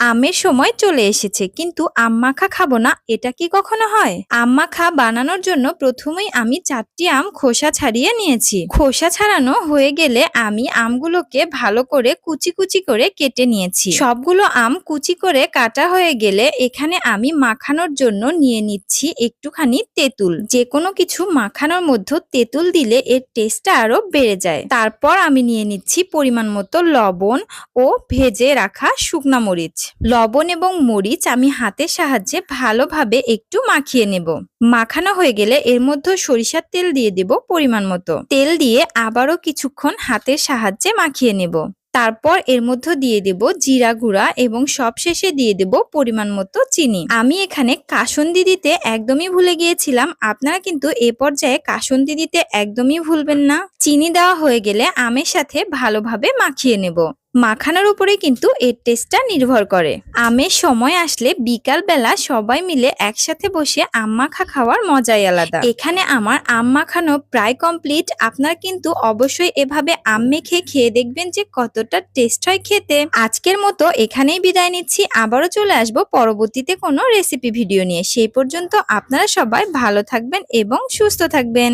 আমের সময় চলে এসেছে, কিন্তু আম মাখা খাব না, এটা কি কখনো হয়? আম মাখা বানানোর জন্য প্রথমেই আমি চারটি আম খোসা ছাড়িয়ে নিয়েছি। খোসা ছাড়ানো হয়ে গেলে আমি আমগুলোকে ভালো করে কুচি কুচি করে কেটে নিয়েছি। সবগুলো আম কুচি করে কাটা হয়ে গেলে এখানে আমি মাখানোর জন্য নিয়ে নিচ্ছি একটুখানি তেঁতুল। যে কোনো কিছু মাখানোর মধ্যে তেঁতুল দিলে এর টেস্টটা আরও বেড়ে যায়। তারপর আমি নিয়ে নিচ্ছি পরিমাণ মতো লবণ ও ভেজে রাখা শুকনা মরিচ। লবণ এবং মরিচ আমি হাতের সাহায্যে ভালোভাবে একটু মাখিয়ে নেব। মাখানো হয়ে গেলে এর মধ্যে সরিষার তেল দিয়ে দেব পরিমাণ মতো। তেল দিয়ে আবারও কিছুক্ষণ হাতের সাহায্যে মাখিয়ে নেব। তারপর এর মধ্যে দিয়ে দেব জিরা গুঁড়া এবং সবশেষে দিয়ে দেব পরিমাণ মতো চিনি। আমি এখানে কাসন্দি দিতে একদমই ভুলে গিয়েছিলাম। আপনারা কিন্তু এ পর্যায়ে কাসন্দি দিতে একদমই ভুলবেন না। চিনি দেওয়া হয়ে গেলে আমের সাথে ভালোভাবে মাখিয়ে নেব। মাখানোর উপরে কিন্তু এর টেস্টটা নির্ভর করে। আমের সময় আসলে বিকাল বেলা সবাই মিলে একসাথে বসে আম মাখা খাওয়ার মজাই আলাদা। এখানে আমার আম মাখানো প্রায় কমপ্লিট। আপনার কিন্তু অবশ্যই এভাবে আম মেখে খেয়ে দেখবেন যে কতটা টেস্ট হয় খেতে। আজকের মতো এখানেই বিদায় নিচ্ছি। আবারও চলে আসব পরবর্তীতে কোনো রেসিপি ভিডিও নিয়ে। সেই পর্যন্ত আপনারা সবাই ভালো থাকবেন এবং সুস্থ থাকবেন।